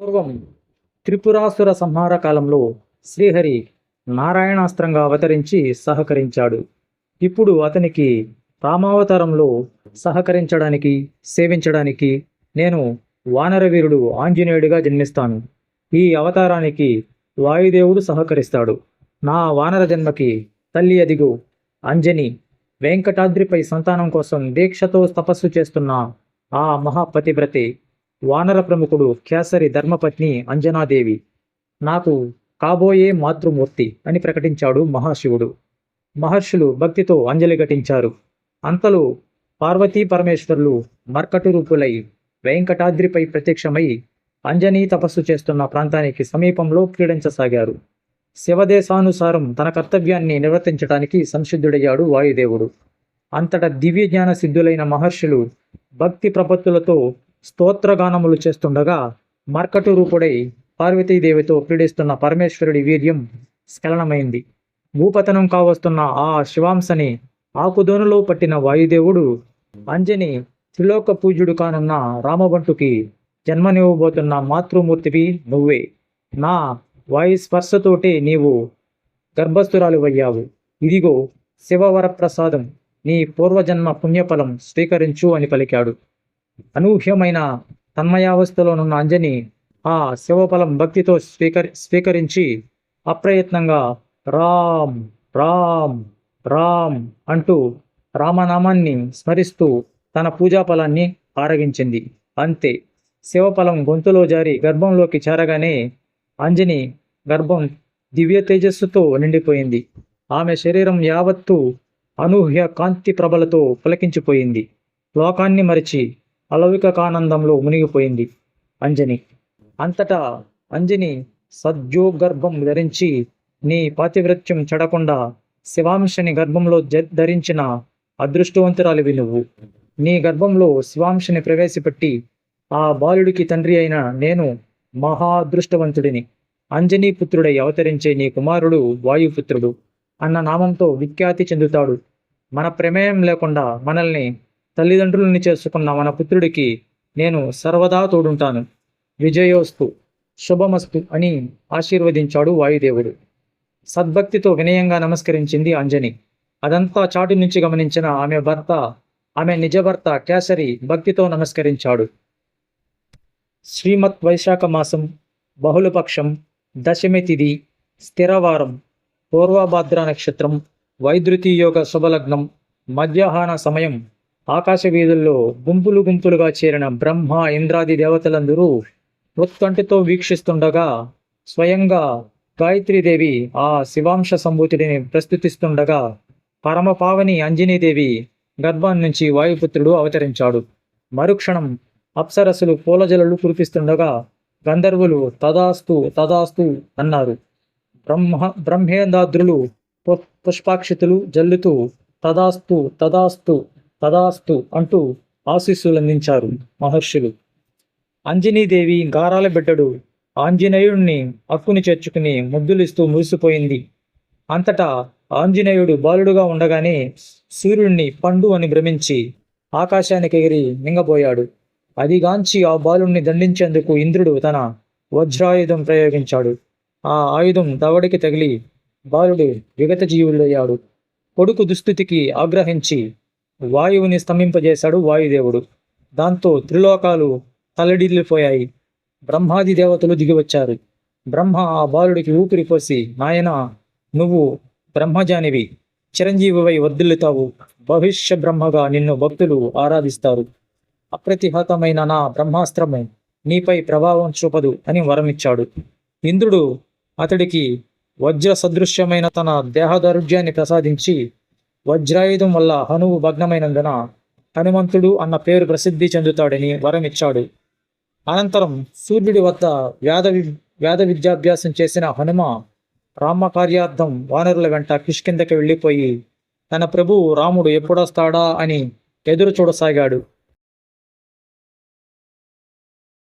పూర్వం త్రిపురాసుర సంహార కాలంలో శ్రీహరి నారాయణాస్త్రంగా అవతరించి సహకరించాడు. ఇప్పుడు అతనికి రామావతారంలో సహకరించడానికి సేవించడానికి నేను వానరవీరుడు ఆంజనేయుడిగా జన్మిస్తాను. ఈ అవతారానికి వాయుదేవుడు సహకరిస్తాడు. నా వానర జన్మకి తల్లి అదిగు. అంజని వెంకటాద్రిపై సంతానం కోసం దీక్షతో తపస్సు చేస్తున్న ఆ మహాపతివ్రతి వానర ప్రముఖుడు కేసరి ధర్మపత్ని అంజనాదేవి. నాకు కాబోయే మాతృమూర్తి అని ప్రకటించాడు మహాశివుడు. మహర్షులు భక్తితో అంజలి ఘటించారు. అంతలో పార్వతీ పరమేశ్వరులు మర్కటు రూపులై వెంకటాద్రిపై ప్రత్యక్షమై అంజనీ తపస్సు చేస్తున్న ప్రాంతానికి సమీపంలో క్రీడించసాగారు. శివదేశానుసారం తన కర్తవ్యాన్ని నిర్వర్తించడానికి సంసిద్ధుడయ్యాడు వాయుదేవుడు. అంతటా దివ్య జ్ఞాన సిద్ధులైన మహర్షులు భక్తి ప్రపత్తులతో స్తోత్రగానములు చేస్తుండగా మర్కటు రూపుడై పార్వతీదేవితో క్రీడిస్తున్న పరమేశ్వరుడి వీర్యం స్ఖలనమైంది. భూపతనం కావస్తున్న ఆ శివాంశని ఆకుదోనులో పట్టిన వాయుదేవుడు అంజని త్రిలోక పూజ్యుడు కానున్న రామబంటుకి జన్మనివ్వబోతున్న మాతృమూర్తివి నువ్వే. నా వాయు స్పర్శతోటే నీవు గర్భస్థురాలువయ్యావు. ఇదిగో శివవరప్రసాదం నీ పూర్వజన్మ పుణ్యఫలం స్వీకరించు అని పలికాడు. అనూహ్యమైన తన్మయావస్థలోనున్న అంజని ఆ శివఫలం భక్తితో స్వీకరి స్వీకరించి అప్రయత్నంగా రామ్ రామ్ రామ్ అంటూ రామనామాన్ని స్మరిస్తూ తన పూజా ఫలాన్ని ఆరగించింది. అంతే. శివఫలం గొంతులో జారి గర్భంలోకి చేరగానే అంజని గర్భం దివ్య తేజస్సుతో నిండిపోయింది. ఆమె శరీరం యావత్తు అనూహ్య కాంతి ప్రభలతో పులకించిపోయింది. లోకాన్ని మరిచి అలౌకికానందంలో మునిగిపోయింది అంజని. అంతటా అంజని సద్యోగర్భం ధరించి నీ పాతివ్రత్యం చెడకుండా శివాంశని గర్భంలో ధరించిన అదృష్టవంతురాలివి నువ్వు. నీ గర్భంలో శివాంశని ప్రవేశపెట్టి ఆ బాలుడికి తండ్రి అయిన నేను మహా అదృష్టవంతుడిని అంజనీ పుత్రుడై అవతరించే నీ కుమారుడు వాయుపుత్రుడు అన్న నామంతో విఖ్యాతి చెందుతాడు. మన ప్రమేయం లేకుండా మనల్ని తల్లిదండ్రులని చేసుకున్న మన పుత్రుడికి నేను సర్వదా తోడుంటాను. విజయోస్తు. శుభమస్తు అని ఆశీర్వదించాడు వాయుదేవుడు. సద్భక్తితో వినయంగా నమస్కరించింది అంజని. అదంతా చాటు నుంచి గమనించిన ఆమె భర్త ఆమె నిజభర్త కేసరి భక్తితో నమస్కరించాడు. శ్రీమత్ వైశాఖ మాసం బహుళపక్షం దశమి తిథి స్థిరవారం పూర్వభాద్ర నక్షత్రం వైద్యుతి యోగ శుభలగ్నం మధ్యాహ్న సమయం ఆకాశ వీధుల్లో గుంపులు గుంపులుగా చేరిన బ్రహ్మ ఇంద్రాది దేవతలందరూ ఉత్తంటితో వీక్షిస్తుండగా స్వయంగా గాయత్రీదేవి ఆ శివాంశ సంభూతిని ప్రస్తుతిస్తుండగా పరమపావని అంజనీదేవి గర్భం నుంచి వాయుపుత్రుడు అవతరించాడు. మరుక్షణం అప్సరసులు పూలజలలు కురిపిస్తుండగా గంధర్వులు తదాస్తు తదాస్తు అన్నారు. బ్రహ్మ బ్రహ్మేందాద్రులు పుష్పాక్షితులు జల్లుతూ తదాస్తు తదాస్తు తదాస్తు అంటూ ఆశీస్సులందించారు మహర్షులు. అంజనీదేవి గారాల బిడ్డడు. ఆంజనేయుడిని అక్కుని చేర్చుకుని ముద్దులిస్తూ మురిసిపోయింది. అంతటా ఆంజనేయుడు బాలుడుగా ఉండగానే సూర్యుడిని పండు అని భ్రమించి ఆకాశానికి ఎగిరి మింగబోయాడు. అదిగాంచి ఆ బాలుణ్ణి దండించేందుకు ఇంద్రుడు తన వజ్రాయుధం ప్రయోగించాడు. ఆ ఆయుధం దవడికి తగిలి బాలుడు విగత జీవులయ్యాడు కొడుకు దుస్థితికి ఆగ్రహించి వాయువుని స్తంభింపజేశాడు వాయుదేవుడు. దాంతో త్రిలోకాలు తల్లడిల్లిపోయాయి బ్రహ్మాది దేవతలు దిగివచ్చారు. బ్రహ్మ ఆ బాలుడికి ఊపిరి పోసి నాయన నువ్వు బ్రహ్మజానివి. చిరంజీవివై వర్ధిల్లుతావు. భవిష్య బ్రహ్మగా నిన్ను భక్తులు ఆరాధిస్తారు. అప్రతిహతమైన నా బ్రహ్మాస్త్రము నీపై ప్రభావం చూపదు అని వరమిచ్చాడు. ఇంద్రుడు అతడికి వజ్ర సదృశ్యమైన తన దేహదారుఢ్యాన్ని ప్రసాదించి వజ్రాయుధం వల్ల హనువు భగ్నమైనందున హనుమంతుడు అన్న పేరు ప్రసిద్ధి చెందుతాడని వరమిచ్చాడు. అనంతరం సూర్యుడి వద్ద వేద వేద విద్యాభ్యాసం చేసిన హనుమ రామ కార్యార్థం వానరుల వెంట కిష్కిందకి వెళ్ళిపోయి తన ప్రభువు రాముడు ఎప్పుడొస్తాడా అని ఎదురు చూడసాగాడు.